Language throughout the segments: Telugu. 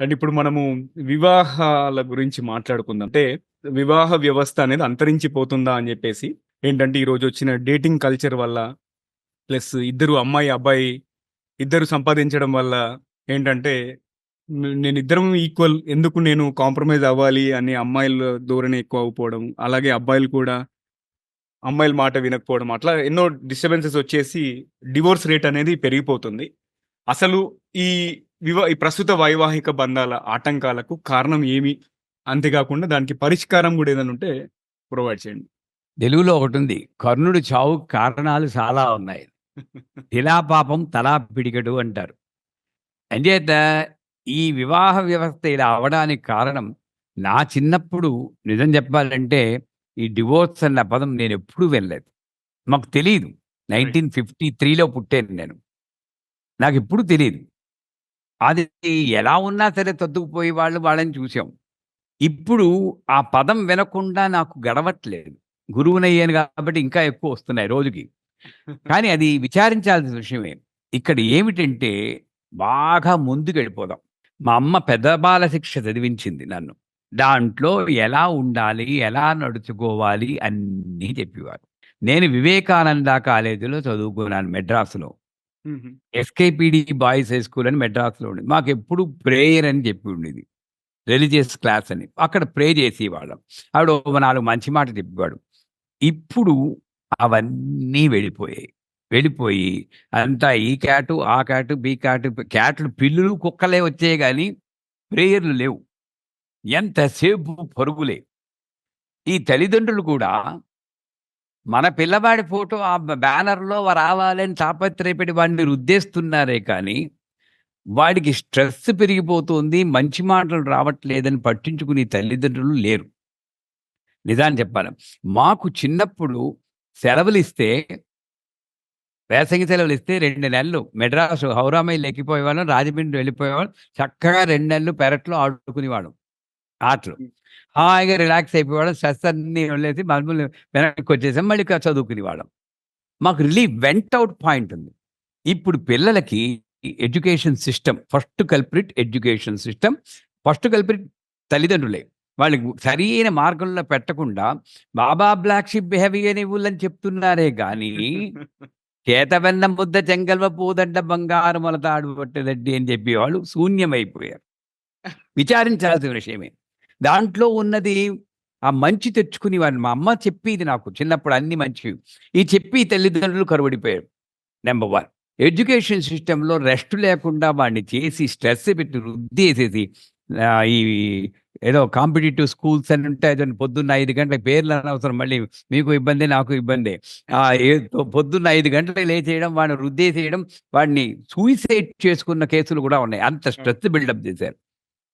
అండ్ ఇప్పుడు మనము వివాహాల గురించి మాట్లాడుకుందాం. అంటే వివాహ వ్యవస్థ అనేది అంతరించిపోతుందా అని చెప్పేసి ఏంటంటే ఈరోజు వచ్చిన డేటింగ్ కల్చర్ వల్ల ప్లస్ ఇద్దరు అమ్మాయి, అబ్బాయి ఇద్దరు సంపాదించడం వల్ల ఏంటంటే నేను ఇద్దరం ఈక్వల్ ఎందుకు నేను కాంప్రమైజ్ అవ్వాలి అని అమ్మాయిల ధోరణి ఎక్కువ అవ్వకపోవడం. అలాగే అబ్బాయిలు కూడా అమ్మాయిల మాట వినకపోవడం. అట్లా ఎన్నో డిస్టర్బెన్సెస్ వచ్చేసి డివోర్స్ రేట్ అనేది పెరిగిపోతుంది. అసలు ఈ వివా ఈ ప్రస్తుత వైవాహిక బంధాల ఆటంకాలకు కారణం ఏమి? అంతేకాకుండా దానికి పరిష్కారం గూడా ఏదైనా ఉంటే ప్రొవైడ్ చేయండి. తెలుగులో ఒకటుంది. కర్ణుడి చావుకు కారణాలు చాలా ఉన్నాయి. తిలా పాపం తలా పిడికెడు అంటారు. అంచేత ఈ వివాహ వ్యవస్థ ఇలా అవ్వడానికి కారణం నా చిన్నప్పుడు నిజం చెప్పాలంటే ఈ డివోర్స్ అన్న పదం నేనెప్పుడూ వినలేదు. మాకు తెలీదు. రైట్. 1953లో పుట్టాను నేను. నాకెప్పుడూ తెలీదు. అది ఎలా ఉన్నా సరే తద్దుకుపోయే వాళ్ళు వాళ్ళని చూసాం. ఇప్పుడు ఆ పదం వినకుండా నాకు గడవట్లేదు. గురువునయ్యాను కాబట్టి ఇంకా ఎక్కువ వస్తున్నాయి రోజుకి. కానీ అది విచారించాల్సిన విషయమే. ఇక్కడ ఏమిటంటే బాగా ముందుకెళ్ళిపోదాం. మా అమ్మ పెద్ద బాల శిక్ష చదివించింది నన్ను. దాంట్లో ఎలా ఉండాలి? ఎలా నడుచుకోవాలి? అన్నీ చెప్పేవారు. నేను వివేకానంద కాలేజీలో చదువుకున్నాను మెడ్రాసులో S K P D boys high school అని మెడ్రాస్‌లో ఉండేది. మాకెప్పుడు ప్రేయర్ అని చెప్పి ఉండేది. రిలీజియస్ క్లాస్ అని. అక్కడ ప్రే చేసేవాళ్ళం. ఆవిడ నాలుగు మంచి మాట చెప్పేవాడు. ఇప్పుడు అవన్నీ వెళ్ళిపోయాయి. వెళ్ళిపోయి అంతా ఈ క్యాటు, ఆ క్యాటు, బి క్యాటు, క్యాట్లు పిల్లులు, కుక్కలే వచ్చాయి కానీ ప్రేయర్‌లు లేవు. ఎంతసేపు పరుగులే. ఈ తల్లిదండ్రులు కూడా మన పిల్లవాడి ఫోటో ఆ బ్యానర్‌లో రావాలని తాపత్రయపడి వాడిని రుద్దేస్తున్నారే కానీ, వాడికి స్ట్రెస్ పెరిగిపోతుంది. మంచి మాటలు రావట్లేదని పట్టించుకుని తల్లిదండ్రులు లేరు. నిజాన్ని చెప్పాలి. మాకు చిన్నప్పుడు సెలవులు ఇస్తే వేసంగి సెలవులు ఇస్తే రెండు నెలలు మెడ్రాసు హౌరామై మైల్ ఎక్కిపోయేవాళ్ళం. రాజమండ్రి వెళ్ళిపోయేవాళ్ళం. చక్కగా రెండు నెలలు పెరట్లో ఆడుకునేవాడు ఆటలు. హాయిగా రిలాక్స్ అయిపోయేవాళ్ళం. స్ట్రెస్ అన్నీ వదిలేసి వెనక్కి వచ్చేసాం మళ్ళీ క చదువుకునేవాళ్ళం. మాకు రిలీఫ్ వెంట్ అవుట్ పాయింట్ ఉంది. ఇప్పుడు పిల్లలకి education system first culprit education system. First culprit తల్లిదండ్రులే. వాళ్ళకి సరైన మార్గంలో పెట్టకుండా బాబా బ్లాక్ షిప్ బిహేవియర్ ఇవ్వాలని చెప్తున్నారే కానీ చేతవెన్న ముద్ద చెంగల్వ పూదండ బంగారు మొలతాడు పట్టెదడ్డి అని చెప్పేవాళ్ళు శూన్యమైపోయారు. విచారించాల్సిన విషయమే. దాంట్లో ఉన్నది ఆ మంచి తెచ్చుకునేవాడిని. మా అమ్మ చెప్పేది నాకు చిన్నప్పుడు అన్ని మంచివి. ఈ చెప్పి తల్లిదండ్రులు కరువడిపోయారు. నెంబర్ వన్ ఎడ్యుకేషన్ సిస్టంలో రెస్ట్ లేకుండా వాడిని చేసి స్ట్రెస్ పెట్టి రుద్దేసేసి ఈ ఏదో కాంపిటీటివ్ స్కూల్స్ అని ఉంటాయి. దాన్ని పొద్దున్న ఐదు గంటలకు పేర్లు అనవసరం మళ్ళీ మీకు ఇబ్బందే, నాకు ఇబ్బంది పొద్దున్న ఐదు గంటలకు లేచేయడం, వాడిని రుద్దేసేయడం, వాడిని సూసైడ్ చేసుకున్న కేసులు కూడా ఉన్నాయి. అంత స్ట్రెస్ బిల్డప్ చేశారు.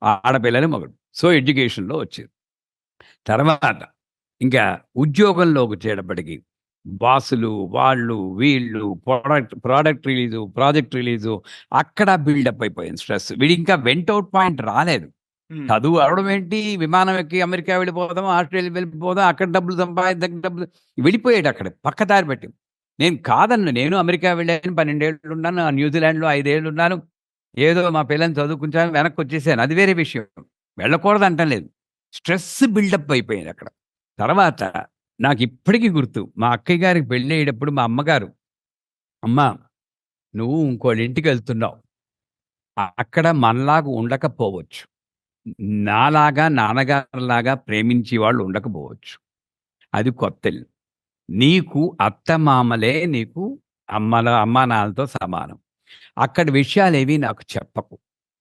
ఆడపిల్లని, మగడు. సో, ఎడ్యుకేషన్‌లో వచ్చింది. తర్వాత ఇంకా ఉద్యోగంలోకి వచ్చేటప్పటికి బాసులు, వాళ్ళు, వీళ్ళు product product release, project release అక్కడ బిల్డప్ అయిపోయింది స్ట్రెస్. వీడింకా వెంట్ ఔట్ పాయింట్ రాలేదు. చదువు అవ్వడం ఏంటి? విమానం ఎక్కి అమెరికా వెళ్ళిపోదాం, ఆస్ట్రేలియా వెళ్ళిపోదాం, అక్కడ డబ్బులు సంపాదిద్దాం, డబ్బులు వెళ్ళిపోయాడు అక్కడ పక్కదారి పట్టి. నేను కాదన్ను. నేను అమెరికా వెళ్ళాను. 12 ఏళ్ళు ఉన్నాను. న్యూజిలాండ్‌లో 5 ఏళ్ళు ఉన్నాను. ఏదో మా పిల్లని చదువుకుంటాను వెనక్కొచ్చేసాను. అది వేరే విషయం. వెళ్ళకూడదు అంటలేదు. స్ట్రెస్ బిల్డప్ అయిపోయింది అక్కడ. తర్వాత నాకు ఇప్పటికీ గుర్తు. మా అక్కయ్య గారికి పెళ్ళయ్యేటప్పుడు మా అమ్మగారు, "అమ్మా! నువ్వు ఇంకోళ్ళ ఇంటికెళ్తున్నావు. అక్కడ మనలాగా ఉండకపోవచ్చు. నాలాగా, నాన్నగారిలాగా ప్రేమించే వాళ్ళు ఉండకపోవచ్చు. అది కొత్త నీకు అత్త మామలే నీకు అమ్మల అమ్మానాన్నలతో సమానం. అక్కడి విషయాలేవి నాకు చెప్పకు.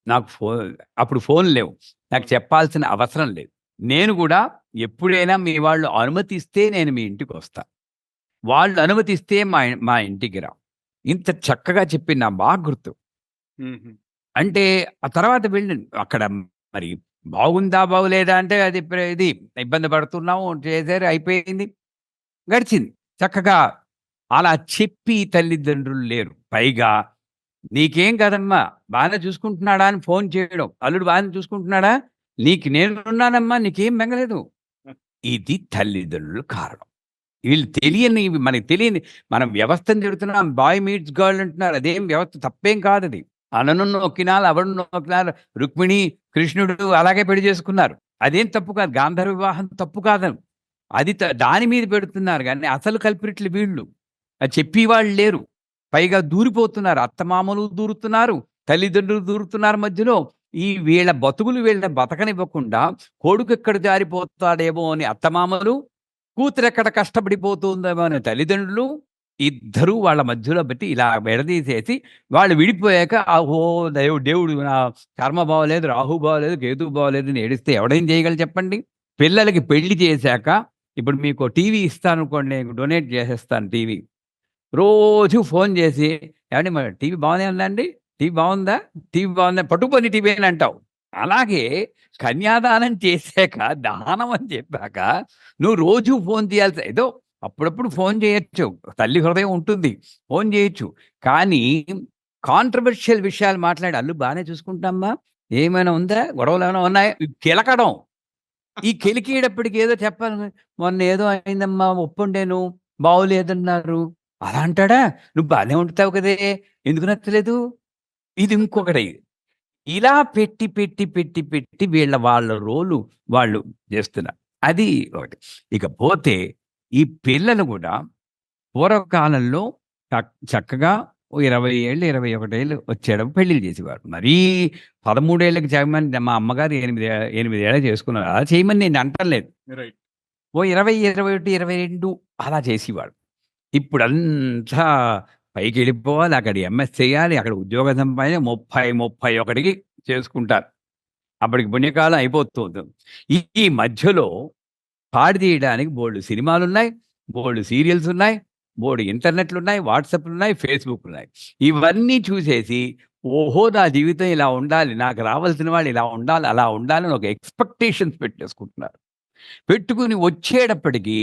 నాకు ఫో అప్పుడు ఫోన్లు లేవు. నాకు చెప్పాల్సిన అవసరం లేదు. నేను కూడా ఎప్పుడైనా మీ వాళ్ళు అనుమతిస్తే నేను మీ ఇంటికొస్తా. వాళ్ళు అనుమతిస్తే మా మా ఇంటికి రా." ఇంత చక్కగా చెప్పింది నాకు బాగా గుర్తు. అంటే ఆ తర్వాత వెళ్ళాను. అక్కడ మరి బాగుందా? బాగోలేదా? అంటే అది ఇది ఇబ్బంది పడుతున్నాము. చేశారు అయిపోయింది. గడిచింది. చక్కగా అలా చెప్పి తల్లిదండ్రులు లేరు. పైగా "నీకేం కాదమ్మా! బానే చూసుకుంటున్నాడా?" అని ఫోన్ చేయడం. "అల్లుడు బానే చూసుకుంటున్నాడా? నీకు నేనున్నానమ్మా! నీకేం బెంగలేదు." ఇది తల్లిదండ్రుల కారణం. వీళ్ళు తెలియని మనకు తెలియని మనం వ్యవస్థను తిడుతున్నాం. బాయ్ మీట్స్ గర్ల్ అంటున్నారు. అదేం వ్యవస్థ తప్పేం కాదది. అనను నొక్కినాలు అవడు నొక్కినాలు రుక్మిణి కృష్ణుడు అలాగే పెళ్ళి చేసుకున్నారు అదేం తప్పు కాదు గాంధర్వ వివాహం తప్పు కాదని అది దాని మీద పెడుతున్నారు కానీ అసలు కల్పిట్లు వీళ్ళు అది చెప్పేవాళ్ళు లేరు పైగా దూరిపోతున్నారు అత్తమామలు దూరుతున్నారు తల్లిదండ్రులు దూరుతున్నారు మధ్యలో. ఈ వీళ్ళ బతుకులు వీళ్ళ బతకనివ్వకుండా కొడుకు ఎక్కడ జారిపోతాడేమో అని అత్తమామలు కూతురు ఎక్కడ కష్టపడిపోతుందేమో అని తల్లిదండ్రులు ఇద్దరూ వాళ్ళ మధ్యలో పెట్టి ఇలా విడదీసేసి వాళ్ళు విడిపోయాక ఆహో దేవుడు దేవుడు నా కర్మ బాగోలేదు రాహు బాగోలేదు కేతు బాగోలేదు అని ఏడిస్తే ఎవడేం చేయగలరు చెప్పండి? పిల్లలకి పెళ్ళి చేశాక ఇప్పుడు మీకు టీవీ ఇస్తాను అనుకోండి నేను డొనేట్ చేసేస్తాను టీవీ. రోజు ఫోన్ చేసి ఏమండి మరి టీవీ బాగానే ఉందండి టీవీ బాగుందా? టీవీ బాగుందా? పట్టుకొని టీవీ అని అంటావు. అలాగే కన్యాదానం చేశాక దానం అని చెప్పాక నువ్వు రోజు ఫోన్ చేయాల్సి ఏదో అప్పుడప్పుడు ఫోన్ చేయొచ్చు. తల్లి హృదయం ఉంటుంది. ఫోన్ చేయొచ్చు. కానీ కాంట్రవర్షియల్ విషయాలు మాట్లాడి అల్లు బాగానే చూసుకుంటామ్మా ఏమైనా ఉందా? గొడవలు ఏమైనా ఉన్నాయా? కిలకడం. ఈ కెలికేటప్పటికి ఏదో చెప్పాలి. మొన్న ఏదో అయిందమ్మా ఒప్పుండేను. బాగోలేదన్నారు అలా అంటాడా? నువ్వు బాగానే ఉంటావు కదే ఎందుకు నచ్చలేదు? ఇది ఇంకొకటి. ఇలా పెట్టి పెట్టి పెట్టి పెట్టి వీళ్ళ వాళ్ళ రోలు వాళ్ళు చేస్తున్నారు. అది ఒకటి. ఇక పోతే ఈ పిల్లలు కూడా పూర్వకాలంలో చక్- చక్కగా ఇరవై ఏళ్ళు ఇరవై ఒకటేళ్ళు వచ్చేటప్పుడు పెళ్ళిళ్ళు చేసేవారు. మరీ పదమూడేళ్ళకి చేయమని మా అమ్మగారు ఎనిమిది ఎనిమిది ఏళ్ళు చేసుకున్నారు. అలా చేయమని నేను అంటలేదు. ఓ ఇరవై ఇరవై ఒకటి ఇరవై రెండు అలా చేసేవాడు ఇప్పుడు అంతా పైకి వెళ్ళిపోవాలి అక్కడ ఎంఎస్ చేయాలి. అక్కడ ఉద్యోగ సంపాదన ముప్పై ముప్పై ఒకటికి చేసుకుంటారు. అప్పటికి పుణ్యకాలం అయిపోతుంది. ఈ మధ్యలో పాడి తీయడానికి బోర్డు సినిమాలు ఉన్నాయి బోర్డు సీరియల్స్ ఉన్నాయి బోర్డు ఇంటర్నెట్లు ఉన్నాయి వాట్సాప్లు ఉన్నాయి ఫేస్బుక్ ఉన్నాయి ఇవన్నీ చూసేసి ఓహో నా జీవితం ఇలా ఉండాలి నాకు రావాల్సిన వాళ్ళు ఇలా ఉండాలి అలా ఉండాలని ఒక ఎక్స్పెక్టేషన్స్ పెట్టేసుకుంటున్నారు. పెట్టుకుని వచ్చేటప్పటికి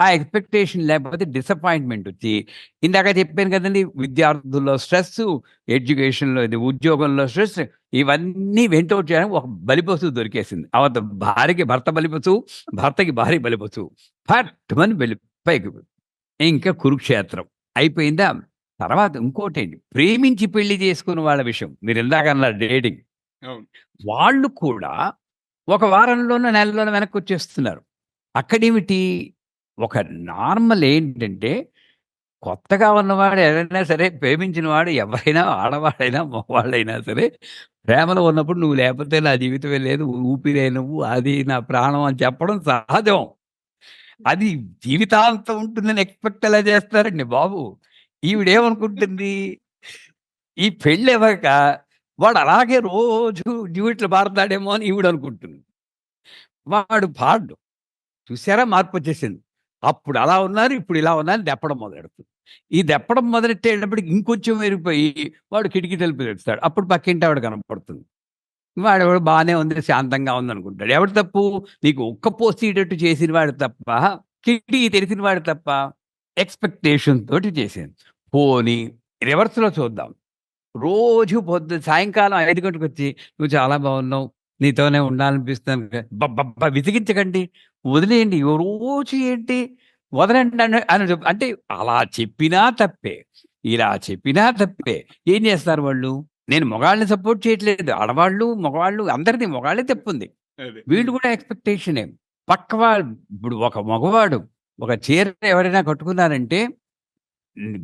ఆ ఎక్స్పెక్టేషన్ లేకపోతే డిసప్పాయింట్మెంట్ వచ్చి ఇందాక చెప్పాను కదండి విద్యార్థుల్లో స్ట్రెస్ ఎడ్యుకేషన్లో ఇది ఉద్యోగంలో స్ట్రెస్ ఇవన్నీ వెంటౌట్ చేయడానికి ఒక బలిపశువు దొరికేసింది. అవత భార్యకి భర్త బలిపశువు భర్తకి భార్య బలిపశువు. ఫట్ అని బలి పైకి ఇంకా కురుక్షేత్రం అయిపోయిందా? తర్వాత ఇంకోటి ఏంటి? ప్రేమించి పెళ్ళి చేసుకున్న వాళ్ళ విషయం. మీరు ఇందాక అన్నారు డేటింగ్. వాళ్ళు కూడా ఒక వారంలోనో నెలలోనో వెనక్కి వచ్చేస్తున్నారు. అక్కడేమిటి? ఒక నార్మల్ ఏంటంటే కొత్తగా ఉన్నవాడు ఎవరైనా సరే ప్రేమించిన వాడు ఎవరైనా ఆడవాడైనా మగవాళ్ళైనా సరే ప్రేమలో ఉన్నప్పుడు నువ్వు లేకపోతే నా జీవితమే లేదు ఊపిరే నువ్వు అది నా ప్రాణం అని చెప్పడం సహజం. అది జీవితాంతం ఉంటుందని ఎక్స్పెక్ట్ ఎలా చేస్తారండి బాబు? ఈవిడేమనుకుంటుంది? ఈ పెళ్ళి అవ్వక వాడు అలాగే రోజు డ్యూట్లు పాడతాడేమో అని ఈవిడ అనుకుంటుంది వాడు పాడు. చూసారా మార్పు వచ్చేసింది. అప్పుడు అలా ఉన్నారు ఇప్పుడు ఇలా ఉన్నారు దెప్పడం మొదలెడుతుంది. ఈ దెప్పడం మొదలెట్టేటప్పటికి ఇంకొంచెం విరిగిపోయి వాడు కిటికీ తలుపు తెస్తాడు అప్పుడు పక్కింటి ఆవిడ కనపడుతుంది. వాడు ఎవడు బాగానే ఉంది శాంతంగా ఉంది అనుకుంటాడు ఎవడు తప్పు? నీకు ఒక్క పోసేటట్టు చేసిన వాడు తప్ప కిటికీ తెలిసిన వాడు తప్ప ఎక్స్పెక్టేషన్ తోటి చేసింది. పోని రివర్స్లో చూద్దాం. రోజు పొద్దు సాయంకాలం ఐదు గంటలకు వచ్చి నువ్వు చాలా బాగున్నావు. నీతోనే ఉండాలనిపిస్తాను బబ్బబ్బ విసిగించకండి. వదిలేయండి. రోజు ఏంటి? వదలండి అని అంటే అలా చెప్పినా తప్పే. ఇలా చెప్పినా తప్పే. ఏం చేస్తారు వాళ్ళు? నేను మగాళ్ళని సపోర్ట్ చేయట్లేదు. ఆడవాళ్ళు మగవాళ్ళు అందరిది మగవాళ్ళే తప్పుంది. వీళ్ళు కూడా ఎక్స్పెక్టేషన్. ఏం పక్క వాళ్ళు ఇప్పుడు ఒక మగవాడు ఒక చీర ఎవరైనా కట్టుకున్నారంటే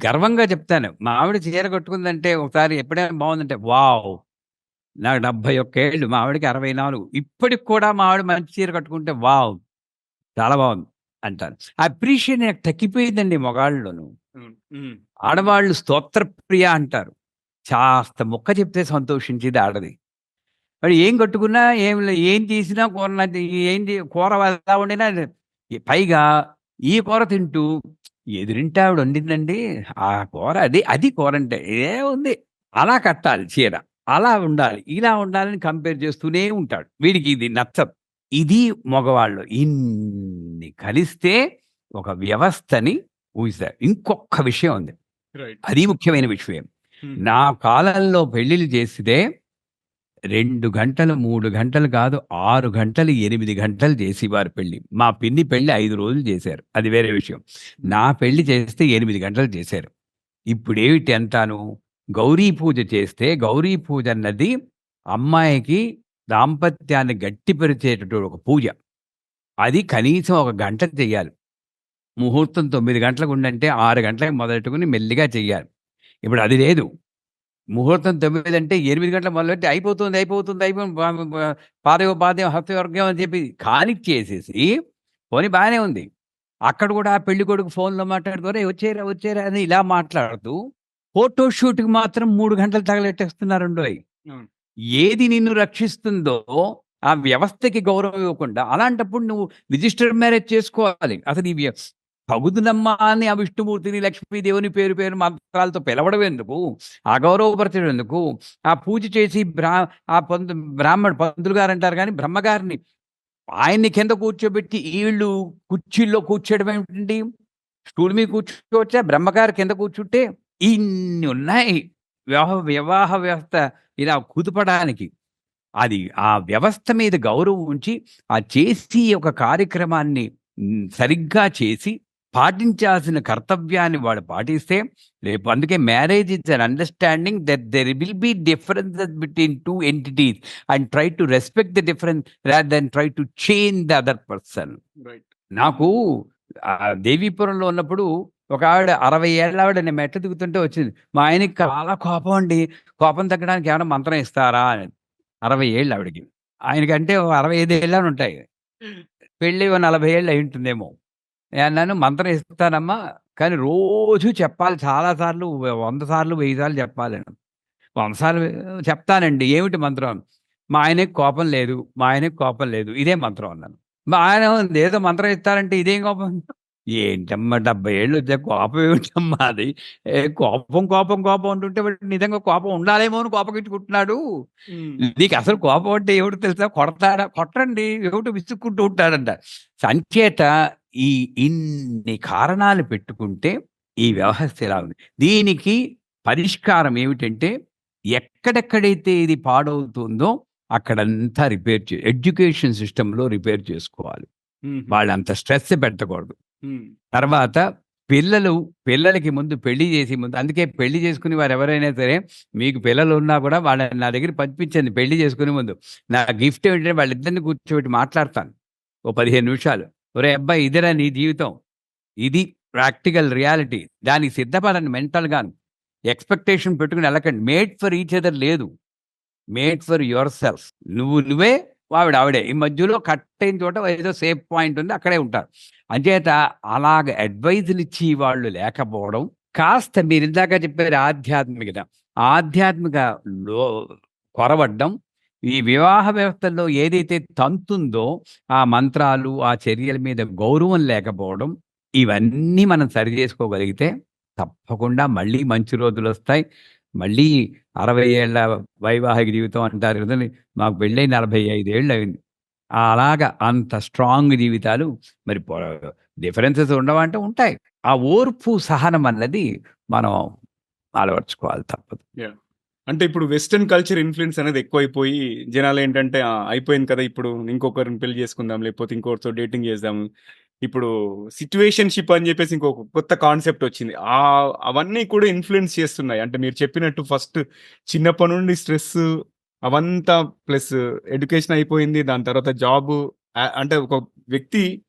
గర్వంగా చెప్తాను. మా ఆవిడ చీర కట్టుకుందంటే ఒకసారి ఎప్పుడైనా బాగుందంటే వావ్! నాకు డెబ్బై ఒక్క ఏళ్ళు మా ఆవిడకి అరవై నాలుగు. ఇప్పటికి కూడా మా ఆవిడ మంచి చీర కట్టుకుంటే వావ్! చాలా బాగుంది అంటాను. అప్రిషియేట్ నాకు తగ్గిపోయిందండి మగాళ్ళలోను. ఆడవాళ్ళు స్తోత్రప్రియ అంటారు. కాస్త మొక్క చెప్తే సంతోషించేది ఆడది. మరి ఏం కట్టుకున్నా ఏం ఏం చేసినా కూర ఏం కూర ఎలా వండినా పైగా ఈ కూర తింటూ ఎదురింటి ఆవిడ వండిందండి. ఆ కూర అది అది కూర అంటే ఏ ఉంది. అలా కట్టాలి చీర. అలా ఉండాలి. ఇలా ఉండాలని కంపేర్ చేస్తూనే ఉంటాడు. వీడికి ఇది నచ్చదు. ఇది మగవాళ్ళు. ఇన్ని కలిస్తే ఒక వ్యవస్థని ఊహిస్తారు. ఇంకొక విషయం ఉంది. అది ముఖ్యమైన విషయం. నా కాలంలో పెళ్ళిళ్ళు చేస్తే రెండు గంటలు మూడు గంటలు కాదు ఆరు గంటలు ఎనిమిది గంటలు చేసేవారు పెళ్ళి మా పిన్ని పెళ్ళి ఐదు రోజులు చేశారు. అది వేరే విషయం. నా పెళ్ళి చేస్తే ఎనిమిది గంటలు చేశారు. ఇప్పుడు ఏమిటి అంటాను? గౌరీ పూజ చేస్తే గౌరీ పూజ అన్నది అమ్మాయికి దాంపత్యాన్ని గట్టిపరిచేటటువంటి ఒక పూజ. అది కనీసం ఒక గంట చెయ్యాలి. ముహూర్తం తొమ్మిది గంటలకు ఉండంటే ఆరు గంటలకు మొదలెట్టుకుని మెల్లిగా చెయ్యాలి. ఇప్పుడు అది లేదు. ముహూర్తం తొమ్మిది అంటే ఎనిమిది గంటల మొదలెట్టి అయిపోతుంది అయిపోతుంది అయిపోతుంది పాదయో పాదయో పాదయం హస్తవర్గం అని చెప్పి కానిచ్చేసేసి పోనీ బాగానే ఉంది. అక్కడ కూడా పెళ్ళి కొడుకు ఫోన్లో మాట్లాడుకోరే వచ్చేరా వచ్చేరా అని ఇలా మాట్లాడుతూ ఫోటో షూట్కి మాత్రం మూడు గంటలు తగలెట్టేస్తున్నారు రెండు అవి ఏది నిన్ను రక్షిస్తుందో ఆ వ్యవస్థకి గౌరవం ఇవ్వకుండా అలాంటప్పుడు నువ్వు రిజిస్టర్ మ్యారేజ్ చేసుకోవాలి. అసలు ఈ వ్య- అని ఆ విష్ణుమూర్తిని లక్ష్మీదేవుని పేరు పేరు మంత్రాలతో పిలవడం ఎందుకు? అగౌరవపరచడం ఎందుకు? ఆ పూజ చేసి బ్రా ఆ పంతు బ్రాహ్మణ్ పంతులు గారు అంటారు కానీ బ్రహ్మగారిని ఆయన్ని కింద కూర్చోబెట్టి వీళ్ళు కుర్చీల్లో కూర్చోడం ఏమిటండి స్టూల్ మీద కూర్చోవచ్చా? బ్రహ్మగారు కింద కూర్చుంటే ఇన్ని ఉన్నాయి. వివాహ వివాహ వ్యవస్థ ఇలా కుదుపడానికి అది ఆ వ్యవస్థ మీద గౌరవం ఉంచి ఆ చేసి ఒక కార్యక్రమాన్ని సరిగ్గా చేసి పాటించాల్సిన కర్తవ్యాన్ని వాడు పాటిస్తే రేపు అందుకే marriage is an understanding that there will be differences between two entities and try to respect the difference rather than try to change the other person. Right. నాకు దేవీపురంలో ఉన్నప్పుడు ఒక ఆవిడ అరవై ఏళ్ళ ఆవిడ నేను మెట్ల దిగుతుంటే వచ్చింది. మా ఆయనకి చాలా కోపం అండి. కోపం తగ్గడానికి ఏమైనా మంత్రం ఇస్తారా? అని అరవై ఏళ్ళు ఆవిడకి ఆయనకంటే అరవై ఐదు ఏళ్ళు అని ఉంటాయి పెళ్ళి నలభై ఏళ్ళు అయి ఉంటుందేమో. నేను నన్ను మంత్రం ఇస్తానమ్మా. కానీ రోజు చెప్పాలి. చాలా సార్లు వంద సార్లు వెయ్యి సార్లు చెప్పాలి. వంద సార్లు చెప్తానండి. ఏమిటి మంత్రం? మా ఆయనకి కోపం లేదు. మా ఆయనకి కోపం లేదు. ఇదే మంత్రం అన్నాను. మా ఆయన ఏదో మంత్రం ఇస్తారంటే ఇదేం కోపం? ఏంటమ్మా డెబ్బై ఏళ్ళు వచ్చే కోపం ఏమిటమ్మా అది? ఏ కోపం కోపం కోపం అంటుంటే వాడికి నిజంగా కోపం ఉండాలేమో అని కోపగించుకుంటున్నాడు నీకు అసలు కోపం అంటే ఏమిటి తెలుసా? కొడతాడా? కొట్టండి ఏమిటి విసుక్కుంటూ ఉంటాడంట. సంచేత ఈ ఇన్ని కారణాలు పెట్టుకుంటే ఈ వ్యవస్థ ఎలా ఉంది? దీనికి పరిష్కారం ఏమిటంటే ఎక్కడెక్కడైతే ఇది పాడవుతుందో అక్కడంతా రిపేర్ చే ఎడ్యుకేషన్ సిస్టంలో రిపేర్ చేసుకోవాలి. వాళ్ళంత స్ట్రెస్ పెట్టకూడదు. తర్వాత పిల్లలు పిల్లలకి ముందు పెళ్ళి చేసి ముందు అందుకే పెళ్ళి చేసుకుని వారు ఎవరైనా సరే మీకు పిల్లలు ఉన్నా కూడా వాళ్ళని నా దగ్గర పంపించండి పెళ్ళి చేసుకునే ముందు. నా గిఫ్ట్ ఏంటంటే వాళ్ళిద్దరిని కూర్చోబెట్టి మాట్లాడతాను. ఓ పదిహేను నిమిషాలు. ఒరే అబ్బాయి ఇదిరా నీ జీవితం. ఇది ప్రాక్టికల్ రియాలిటీ. దానికి సిద్ధపడండి మెంటల్గాను ఎక్స్పెక్టేషన్ పెట్టుకుని వెళ్ళకండి మేడ్ ఫర్ ఈచ్ అదర్ లేదు. Made for yourself. నువ్వు నువ్వే ఆవిడ ఆవిడే. ఈ మధ్యలో కట్ అయిన చోట ఏదో సేఫ్ పాయింట్ ఉంది అక్కడే ఉంటారు. అంచేత అలాగ అడ్వైజులు ఇచ్చి వాళ్ళు లేకపోవడం కాస్త మీరు ఇందాక చెప్పారు ఆధ్యాత్మికత. ఆధ్యాత్మిక లో కొరవడ్డం ఈ వివాహ వ్యవస్థల్లో ఏదైతే తంతుందో ఆ మంత్రాలు ఆ చర్యల మీద గౌరవం లేకపోవడం ఇవన్నీ మనం సరి చేసుకోగలిగితే తప్పకుండా మళ్ళీ మంచి రోజులు వస్తాయి. మళ్ళీ అరవై ఏళ్ళ వైవాహిక జీవితం అంటారు కదండి. మాకు పెళ్ళై నలభై ఐదు ఏళ్ళు అయింది. అలాగా అంత స్ట్రాంగ్ జీవితాలు మరి డిఫరెన్సెస్ ఉండవంటే ఉంటాయి. ఆ ఓర్పు సహనం అన్నది మనం అలవర్చుకోవాలి తప్పదు. అంటే ఇప్పుడు వెస్టర్న్ కల్చర్ ఇన్ఫ్లుయెన్స్ అనేది ఎక్కువైపోయి జనాలు ఏంటంటే అయిపోయింది కదా ఇప్పుడు. ఇంకొకరిని పెళ్ళి చేసుకుందాం లేకపోతే ఇంకొకరితో డేటింగ్ చేద్దాం. ఇప్పుడు సిచ్యువేషన్షిప్ అని చెప్పేసి ఇంకొక కొత్త కాన్సెప్ట్ వచ్చింది. ఆ అవన్నీ కూడా ఇన్ఫ్లుయెన్స్ చేస్తున్నాయి. అంటే మీరు చెప్పినట్టు ఫస్ట్ చిన్నప్పటి నుండి స్ట్రెస్ అవంతా ప్లస్ ఎడ్యుకేషన్ అయిపోయింది. దాని తర్వాత జాబ్ అంటే ఒక వ్యక్తి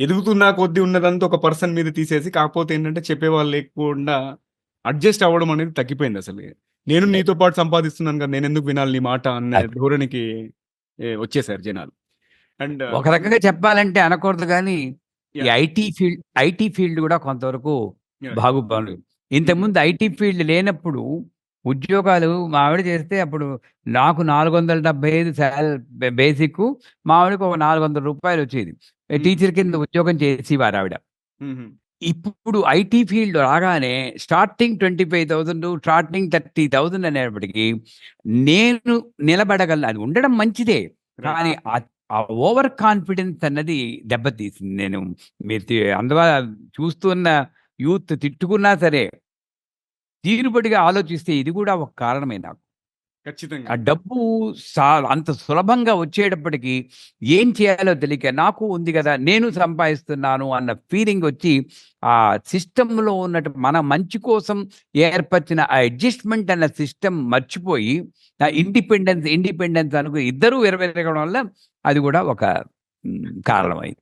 ఎదుగుతున్నా కొద్దీ ఉన్నదంతా ఒక పర్సన్ మీద తీసేసి కాకపోతే ఏంటంటే చెప్పేవాళ్ళు లేకుండా అడ్జస్ట్ అవ్వడం అనేది తగ్గిపోయింది అసలు. నేను నీతో పాటు సంపాదిస్తున్నాను కదా నేను ఎందుకు వినాలి నీ మాట అనే అది. ధోరణికి వచ్చేసారు జనాలు. అండ్ ఒక రకంగా చెప్పాలంటే అనకూడదు కానీ ఈ. ఐటీ ఫీల్డ్ ఐటీ ఫీల్డ్ కూడా కొంతవరకు. బాగుపడలేదు ఇంతకుముందు ఐటీ ఫీల్డ్ లేనప్పుడు ఉద్యోగాలు మా ఆవిడ చేస్తే అప్పుడు నాకు నాలుగు వందల డెబ్బై ఐదు బేసిక్ మా ఆవిడకి ఒక నాలుగు వందల రూపాయలు వచ్చేది. Hmm. టీచర్ కింద ఉద్యోగం చేసేవారు ఆవిడ. ఇప్పుడు ఐటీ ఫీల్డ్ రాగానే starting twenty five thousand starting thirty thousand అనేప్పటికీ నేను నిలబడగలను అది ఉండడం మంచిదే. కానీ ఆ- ఓవర్ కాన్ఫిడెన్స్ అన్నది దెబ్బతీసింది నేను. మీరు అందువల్ల చూస్తున్న యూత్ తిట్టుకున్నా సరే తీరుబడిగా ఆలోచిస్తే ఇది కూడా ఒక కారణమే నాకు. ఖచ్చితంగా. ఆ డబ్బు సా అంత సులభంగా వచ్చేటప్పటికి ఏం చేయాలో తెలియక నాకు ఉంది కదా నేను సంపాదిస్తున్నాను అన్న ఫీలింగ్ వచ్చి ఆ సిస్టంలో ఉన్నట్టు మన మంచి కోసం ఏర్పరిచిన ఆ అడ్జస్ట్మెంట్ అన్న సిస్టమ్ మర్చిపోయి నా ఇండిపెండెన్స్ ఇండిపెండెన్స్ అనుకు ఇద్దరూ విరవేరగడం వల్ల అది కూడా ఒక కారణమైంది